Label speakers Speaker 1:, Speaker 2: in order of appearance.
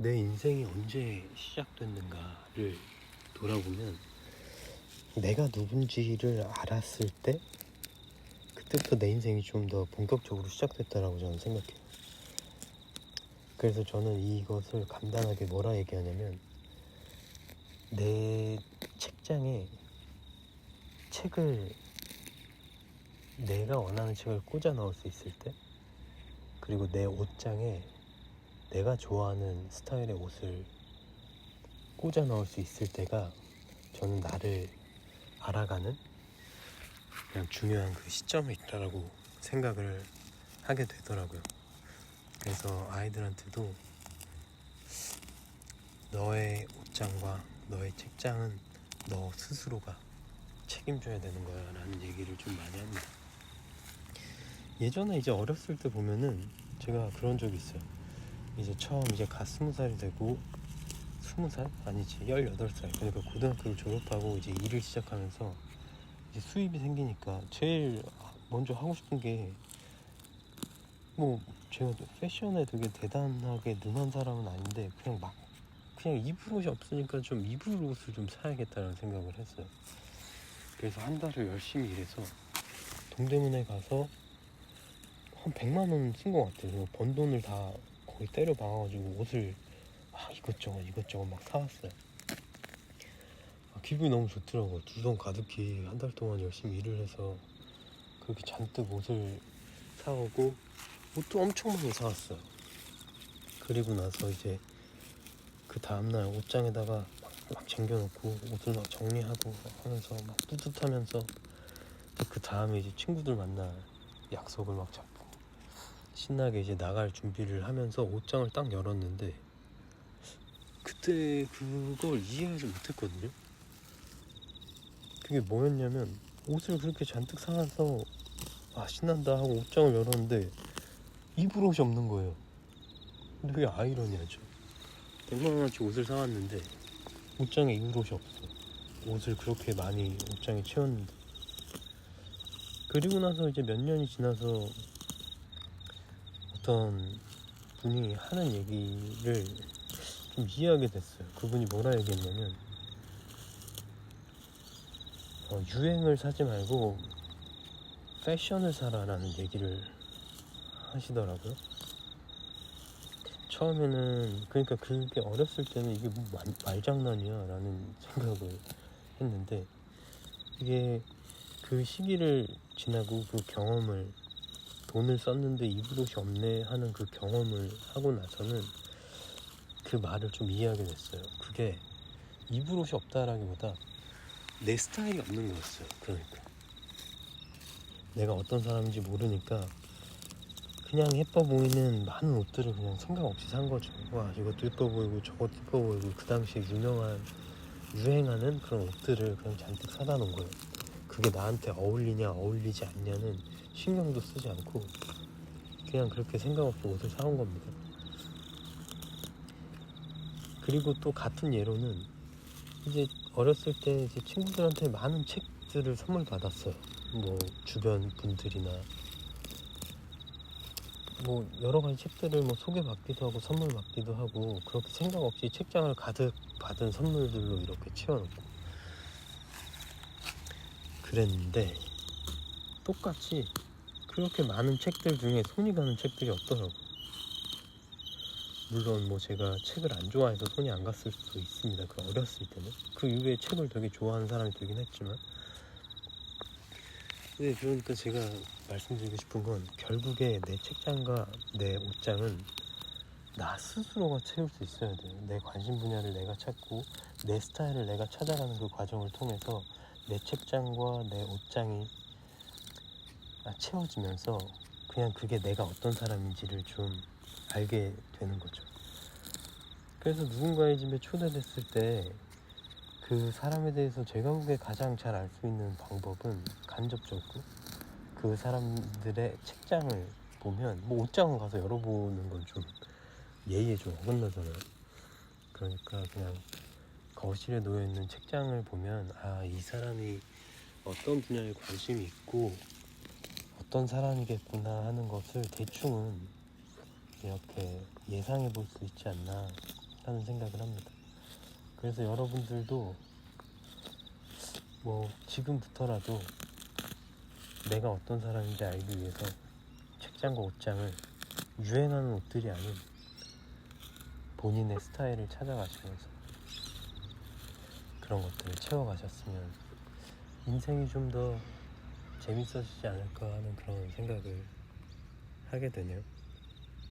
Speaker 1: 내 인생이 언제 시작됐는가를 돌아보면 내가 누군지를 알았을 때 그때부터 내 인생이 좀 더 본격적으로 시작됐다라고 저는 생각해요. 그래서 저는 이것을 간단하게 뭐라 얘기하냐면 내 책장에 책을 내가 원하는 책을 꽂아 넣을 수 있을 때 그리고 내 옷장에 내가 좋아하는 스타일의 옷을 꽂아 넣을 수 있을 때가 저는 나를 알아가는 그냥 중요한 그 시점에 있다라고 생각을 하게 되더라고요. 그래서 아이들한테도 너의 옷장과 너의 책장은 너 스스로가 책임져야 되는 거야 라는 얘기를 좀 많이 합니다. 예전에 이제 어렸을 때 보면은 제가 그런 적이 있어요. 이제 처음 이제 갓 스무 살이 되고 스무 살 아니지 열여덟 살 그러니까 고등학교를 졸업하고 이제 일을 시작하면서 이제 수입이 생기니까 제일 먼저 하고 싶은 게 뭐 제가 패션에 되게 대단하게 능한 사람은 아닌데 그냥 막 그냥 입을 옷이 없으니까 좀 입을 옷을 좀 사야겠다는 생각을 했어요. 그래서 한 달을 열심히 일해서 동대문에 가서 한 100만 원 쓴 것 같아요. 번 돈을 다 거의 때려 박아가지고 옷을 막 이것저것 이것저것 막 사왔어요. 아, 기분이 너무 좋더라고요. 두 손 가득히 한 달 동안 열심히 일을 해서 그렇게 잔뜩 옷을 사오고 옷도 엄청 많이 사왔어요. 그리고 나서 이제 그 다음날 옷장에다가 막, 막 챙겨놓고 옷을 막 정리하고 하면서 막 뿌듯하면서 그 다음에 이제 친구들 만날 약속을 막 잡고 신나게 이제 나갈 준비를 하면서 옷장을 딱 열었는데 그때 그걸 이해하지 못했거든요. 그게 뭐였냐면 옷을 그렇게 잔뜩 사와서 아 신난다 하고 옷장을 열었는데 입을 옷이 없는 거예요. 근데 그게 아이러니하죠. 100만 원어치 옷을 사왔는데 옷장에 입을 옷이 없어. 옷을 그렇게 많이 옷장에 채웠는데 그리고 나서 이제 몇 년이 지나서 어떤 분이 하는 얘기를 좀 이해하게 됐어요. 그분이 뭐라 얘기했냐면 어, 유행을 사지 말고 패션을 사라라는 얘기를 하시더라고요. 처음에는 그러니까 그게 어렸을 때는 이게 뭐 말, 말장난이야라는 생각을 했는데 이게 그 시기를 지나고 그 경험을 돈을 썼는데 입을 옷이 없네 하는 그 경험을 하고 나서는 그 말을 좀 이해하게 됐어요. 그게 입을 옷이 없다라기보다 내 스타일이 없는 거였어요. 그러니까 내가 어떤 사람인지 모르니까 그냥 예뻐 보이는 많은 옷들을 그냥 생각 없이 산 거죠. 와 이것도 예뻐 보이고 저것도 예뻐 보이고 그 당시에 유명한 유행하는 그런 옷들을 그냥 잔뜩 사다 놓은 거예요. 그게 나한테 어울리냐 어울리지 않냐는 신경도 쓰지 않고 그냥 그렇게 생각 없이 옷을 사온 겁니다. 그리고 또 같은 예로는 이제 어렸을 때 이제 친구들한테 많은 책들을 선물 받았어요. 뭐 주변 분들이나 뭐 여러 가지 책들을 뭐 소개받기도 하고 선물 받기도 하고 그렇게 생각 없이 책장을 가득 받은 선물들로 이렇게 채워놓고 그랬는데 똑같이 그렇게 많은 책들 중에 손이 가는 책들이 없더라고. 물론 뭐 제가 책을 안 좋아해서 손이 안 갔을 수도 있습니다. 그 어렸을 때는 그 이후에 책을 되게 좋아하는 사람이 되긴 했지만. 네, 그러니까 제가 말씀드리고 싶은 건 결국에 내 책장과 내 옷장은 나 스스로가 채울 수 있어야 돼요. 내 관심 분야를 내가 찾고 내 스타일을 내가 찾아가는 그 과정을 통해서 내 책장과 내 옷장이 아, 채워지면서 그냥 그게 내가 어떤 사람인지를 좀 알게 되는 거죠. 그래서 누군가의 집에 초대됐을 때 그 사람에 대해서 제가 보기에 가장 잘 알 수 있는 방법은 간접적으로 그 사람들의 책장을 보면 뭐 옷장을 가서 열어보는 건 좀 예의에 좀 어긋나잖아요. 그러니까 그냥 거실에 놓여 있는 책장을 보면 아 이 사람이 어떤 분야에 관심이 있고 어떤 사람이겠구나 하는 것을 대충은 이렇게 예상해 볼 수 있지 않나 않다는 생각을 합니다. 그래서 여러분들도 뭐 지금부터라도 내가 어떤 사람인지 알기 위해서 책장과 옷장을 유행하는 옷들이 아닌 본인의 스타일을 찾아가시면서 그런 것들을 채워가셨으면 인생이 좀 더 재밌어지지 않을까 하는 그런 생각을 하게 되네요.